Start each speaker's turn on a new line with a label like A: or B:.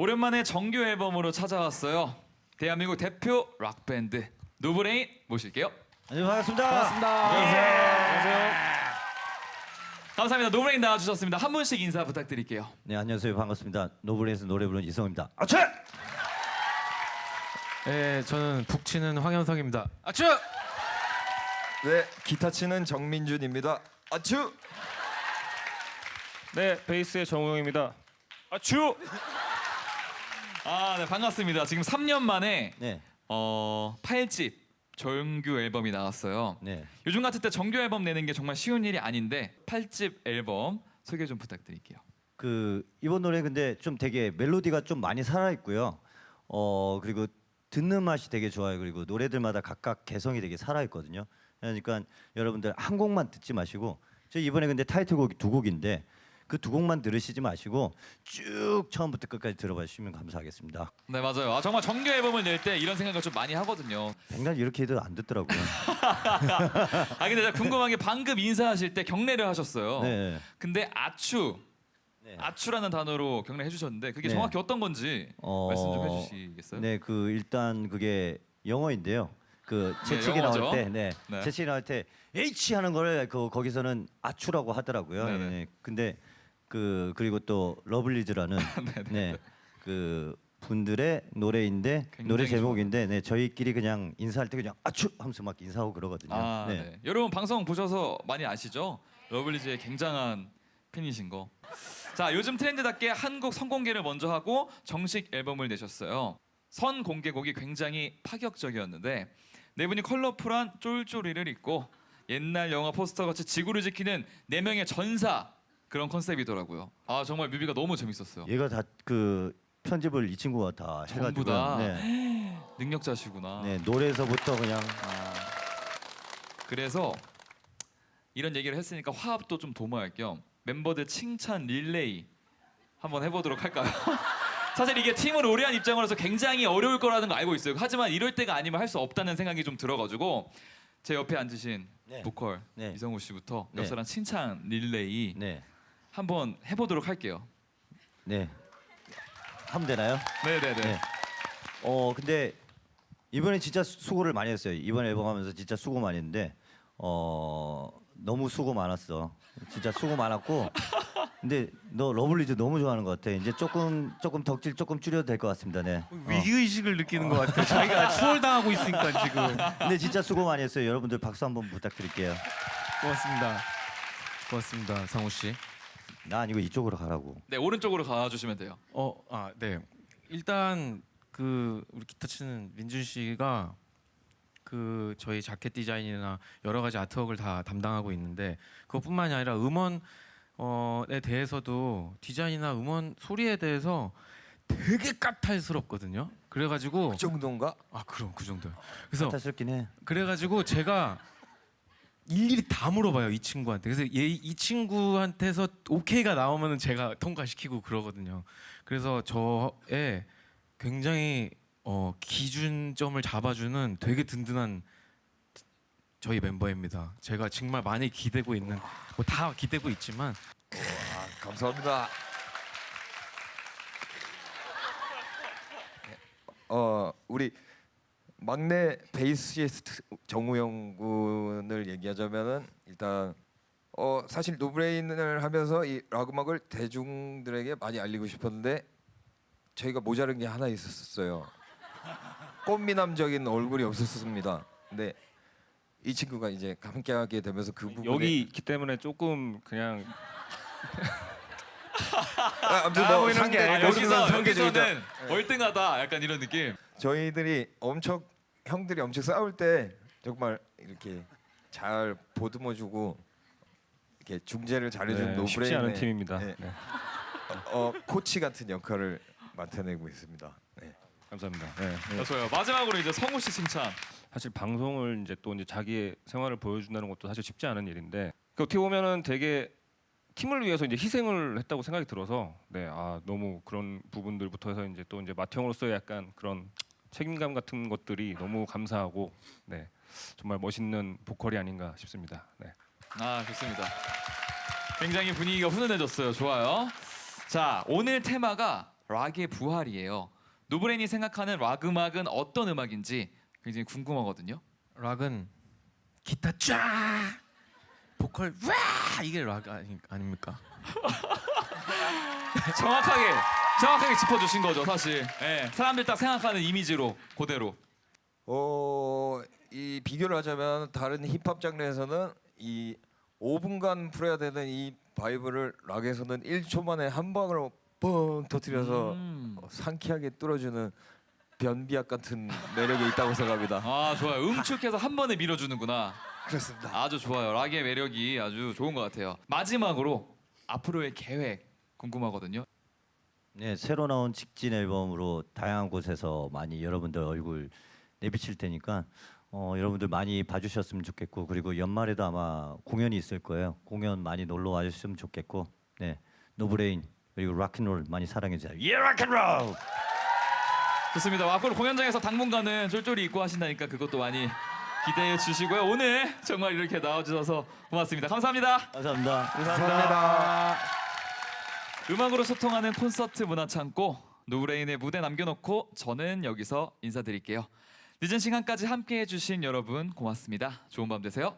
A: 오랜만에 정규 앨범으로 찾아왔어요. 대한민국 대표 락 밴드 노브레인 모실게요.
B: 안녕 반갑습니다.
A: 안녕하세요. 감사합니다. 노브레인 나와주셨습니다. 한 분씩 인사 부탁드릴게요.
B: 네 안녕하세요 반갑습니다. 노블에서 노래 부르는 이성입니다. 아채!
C: 네, 저는 북치는 황현석입니다. 아쭈!
D: 네, 기타 치는 정민준입니다. 아츄!
E: 네, 베이스의 정우영입니다. 아추!
A: 아, 네, 반갑습니다. 지금 3년 만에
B: 네,
A: 어, 8집 정규 앨범이 나왔어요.
B: 네.
A: 요즘 같을 때 정규 앨범 내는 게 정말 쉬운 일이 아닌데 8집 앨범 소개 좀 부탁드릴게요.
B: 그 이번 노래 근데 좀 되게 멜로디가 좀 많이 살아 있고요. 어 그리고 듣는 맛이 되게 좋아요. 그리고 노래들마다 각각 개성이 되게 살아 있거든요. 그러니까 여러분들 한 곡만 듣지 마시고 저 이번에 근데 타이틀곡이 두 곡인데 그 두 곡만 들으시지 마시고 쭉 처음부터 끝까지 들어봐 주시면 감사하겠습니다.
A: 네, 맞아요. 아, 정말 정규 앨범을 낼 때 이런 생각을 좀 많이 하거든요.
B: 백날 이렇게 해도 안 듣더라고요.
A: 아, 근데 제가 궁금한 게 방금 인사하실 때 경례를 하셨어요.
B: 네.
A: 근데 아추
B: 네.
A: 아추라는 단어로 경례 해주셨는데 그게
B: 네.
A: 정확히 어떤 건지
B: 어,
A: 말씀 좀 해주시겠어요?
B: 네, 그 일단 그게 영어인데요. 그
A: 네,
B: 채찍이
A: 영어죠.
B: 나올 때, 네,
A: 네.
B: 채찍이 나올 때 H 하는 거를 그 거기서는 아추라고 하더라고요.
A: 네 네.
B: 네. 근데 그 그리고 또 러블리즈라는 네, 그 분들의 노래인데 노래 제목인데 네, 저희끼리 그냥 인사할 때 그냥 아추 하면서 막 인사하고 그러거든요.
A: 아, 네.
B: 네.
A: 여러분 방송 보셔서 많이 아시죠? 러블리즈의 굉장한 팬이신 거. 자, 요즘 트렌드답게 한국 선공개를 먼저 하고 정식 앨범을 내셨어요. 선 공개곡이 굉장히 파격적이었는데 네 분이 컬러풀한 쫄쫄이를 입고 옛날 영화 포스터 같이 지구를 지키는 네 명의 전사 그런 컨셉이더라고요. 아 정말 뮤비가 너무 재밌었어요.
B: 얘가 다 그 편집을 이 친구가 다
A: 전부
B: 해가지고
A: 다?
B: 네,
A: 능력자시구나.
B: 네, 노래에서부터 그냥
A: 아, 그래서 이런 얘기를 했으니까 화합도 좀 도모할 겸 멤버들 칭찬 릴레이 한번 해보도록 할까요? 사실 이게 팀을 오래 한 입장으로서 굉장히 어려울 거라는 거 알고 있어요. 하지만 이럴 때가 아니면 할 수 없다는 생각이 좀 들어가지고 제 옆에 앉으신
B: 네.
A: 보컬
B: 네.
A: 이성우 씨부터
B: 네.
A: 옆사람 칭찬 릴레이
B: 네,
A: 한번 해보도록 할게요.
B: 네. 하면 되나요?
A: 네네네.
B: 네. 어 근데 이번에 진짜 수- 수고를 많이 했어요. 이번 앨범 하면서 진짜 수고 많이 했는데 어 너무 수고 많았어. 진짜 수고 많았고 근데 너 러블리즈 너무 좋아하는 것 같아. 이제 조금 조금 덕질 조금 줄여도 될 것 같습니다. 네. 어.
C: 위기 의식을 느끼는 것 같아요. 자기가 추월당하고 있으니까 지금.
B: 근데 진짜 수고 많이 했어요. 여러분들 박수 한번 부탁드릴게요.
C: 고맙습니다. 고맙습니다, 성우 씨.
B: 나 아니고 이쪽으로 가라고.
A: 네 오른쪽으로 가주시면 돼요.
C: 어, 아, 네. 일단 그 우리 기타 치는 민준 씨가 그 저희 자켓 디자인이나 여러 가지 아트웍을 다 담당하고 있는데 그것뿐만이 아니라 음원 어에 대해서도 디자인이나 음원 소리에 대해서 되게 까탈스럽거든요. 그래가지고
D: 그 정도인가?
C: 아 그럼 그 정도. 그래서
B: 탓스럽긴 해.
C: 그래가지고 제가 일일이 다 물어봐요 이 친구한테. 그래서 얘, 이 친구한테서 오케이가 나오면은 제가 통과시키고 그러거든요. 그래서 저의 굉장히 어, 기준점을 잡아주는 되게 든든한 저희 멤버입니다. 제가 정말 많이 기대고 있는 뭐 다 기대고 있지만
D: 아, 감사합니다. 네. 어, 우리 막내 베이시스트 정우영 군을 얘기하자면은 일단 어 사실 노브레인을 하면서 이 락 음악을 대중들에게 많이 알리고 싶었는데 저희가 모자른 게 하나 있었어요. 꽃미남적인 얼굴이 없었습니다. 근데 이 친구가 이제 함께하게 되면서 그 부분에
E: 여기 있기 때문에 조금 그냥
D: 아, 아무튼 뭐
E: 보이는
D: 상대
E: 게
A: 아, 여기서
D: 상대적이죠.
A: 여기서는 월등하다 약간 이런 느낌.
D: 저희들이 엄청 형들이 엄청 싸울 때 정말 이렇게 잘 보듬어주고 이렇게 중재를 잘해준
E: 네, 쉽지
D: 노브레인의
E: 않은 팀입니다.
D: 네.
E: 네,
D: 어, 코치 같은 역할을 맡아내고 있습니다. 네.
E: 감사합니다. 네.
A: 아, 좋아요. 마지막으로 이제 성우 씨 칭찬.
E: 사실 방송을 이제 또 이제 자기의 생활을 보여준다는 것도 사실 쉽지 않은 일인데 그 어떻게 보면은 되게 팀을 위해서 이제 희생을 했다고 생각이 들어서 네, 아 너무 그런 부분들부터 해서 이제 또 이제 맏형으로서의 약간 그런 책임감 같은 것들이 너무 감사하고 네, 정말 멋있는 보컬이 아닌가 싶습니다. 네.
A: 아 좋습니다. 굉장히 분위기가 훈훈해졌어요. 좋아요. 자 오늘 테마가 락의 부활이에요. 노브레인이 생각하는 락 음악은 어떤 음악인지 굉장히 궁금하거든요.
C: 락은 기타 쫙 보컬 와 이게 락 아니, 아닙니까?
A: 정확하게 정확하게 짚어주신 거죠, 사실. 예, 사람들 딱 생각하는 이미지로 그대로.
D: 어, 이 비교를 하자면 다른 힙합 장르에서는 이 5분간 풀어야 되는 이 바이브를 락에서는 1초 만에 한 방으로 뻥 터뜨려서
A: 음.
D: 어, 상쾌하게 뚫어주는 변비약 같은 매력이 있다고 생각합니다.
A: 아 좋아요. 응축해서 한 번에 밀어주는구나.
D: 그렇습니다.
A: 아주 좋아요. 락의 매력이 아주 좋은 것 같아요. 마지막으로 앞으로의 계획 궁금하거든요.
B: 네, 새로 나온 직진 앨범으로 다양한 곳에서 많이 여러분들 얼굴 내비칠 테니까 어, 여러분들 많이 봐주셨으면 좋겠고 그리고 연말에도 아마 공연이 있을 거예요. 공연 많이 놀러 와주셨으면 좋겠고 네, 노브레인 그리고 락앤롤 많이 사랑해 주세요. 예, 락앤롤!
A: 좋습니다. 앞으로 공연장에서 당분간은 쫄쫄이 입고 하신다니까 그것도 많이 기대해 주시고요. 오늘 정말 이렇게 나와주셔서 고맙습니다. 감사합니다.
B: 감사합니다.
D: 감사합니다.
A: 음악으로 소통하는 콘서트 문화 창고 노브레인의 무대 남겨놓고 저는 여기서 인사드릴게요. 늦은 시간까지 함께해 주신 여러분 고맙습니다. 좋은 밤 되세요.